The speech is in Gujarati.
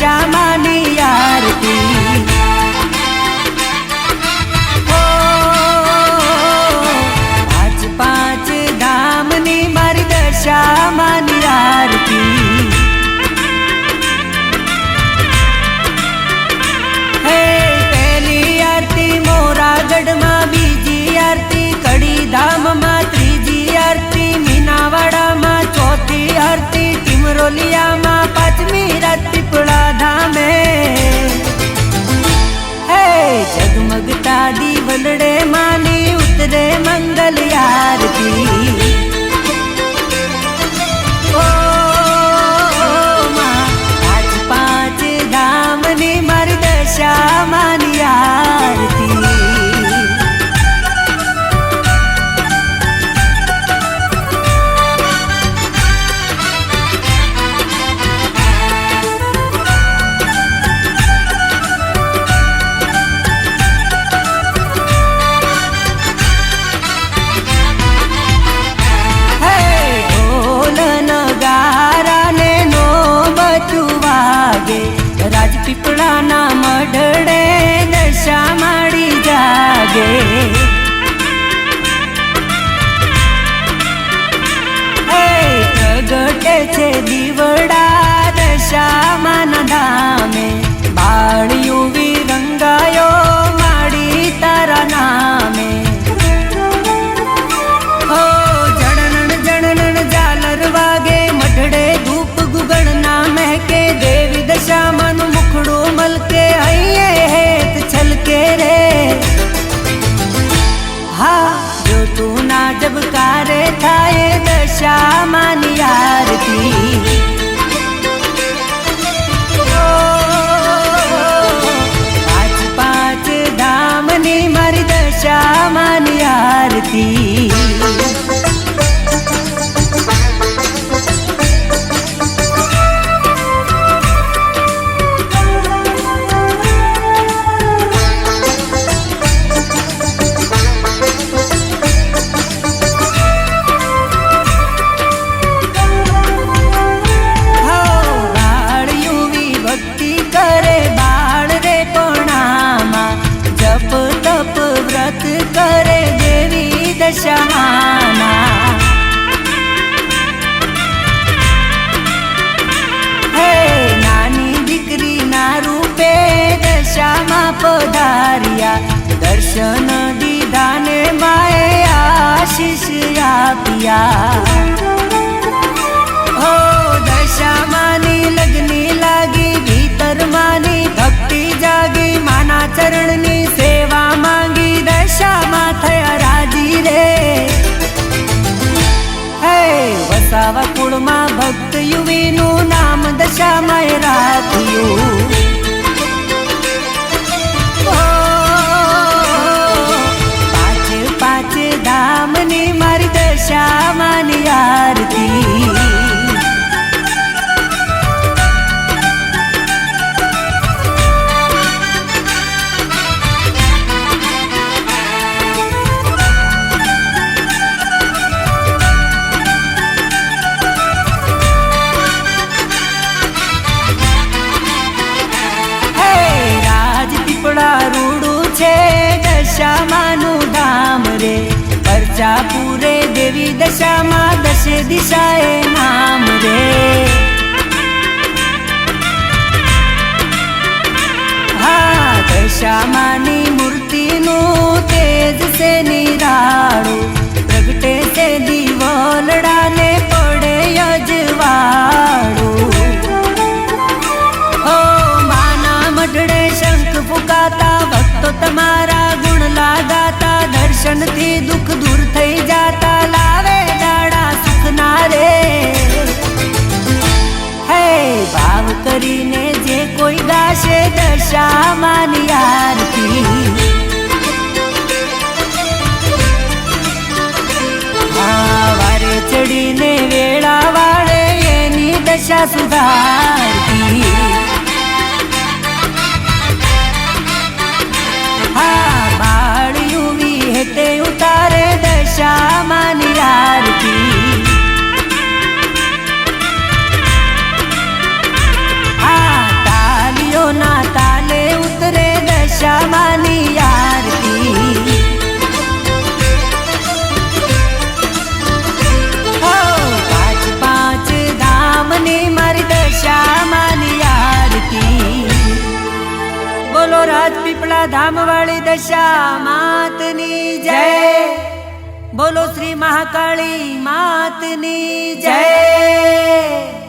શ્યામાની આરતી પાંચ પાંચ ધામની મારી દશામાની આરતી હે પહેલી આરતી મોરાગઢમાં બીજી આરતી કડીધામમાં ત્રીજી આરતી મીનાવાડા ટીમરોલિયામાં પાંચમી રાત પીપળા ધામે. હે જગમગતા દીવલડે માની ઉતરે મંગલ આરતી ના થાય દશા માની આરતી પાંચ પાંચ ધામની મારી દશામાની આરતી દર્શન દીધા ને માએ આશીષ આપ્યા હો દશામાની લગ્ની લાગી ભીતર માની ભક્તિ જાગી માના ચરણની સેવા માંગી દશામાં થયા રાજી રે હે વસાવા કુળમાં ભક્ત યુવીનું નામ દશામાં રાખ્યું દશામાનું ધામ રે. પરચા પૂરે દેવી દશામાં દશે દિશાએ નામ રે. દર્શનથી દુઃખ દૂર થઈ જાતા લાવે દાડા સુખના રે. હે, ભાવ કરીને જે કોઈ ગાશે દશામાની આરતી હા વારે ચડીને વેળા વાળે એની દશા સુધારતી યુવી હેતે ઉતારે દશામાની બોલો રાજપીપળા ધામવાળી દશા માતની જય. બોલો શ્રી મહાકાળી માતની જય.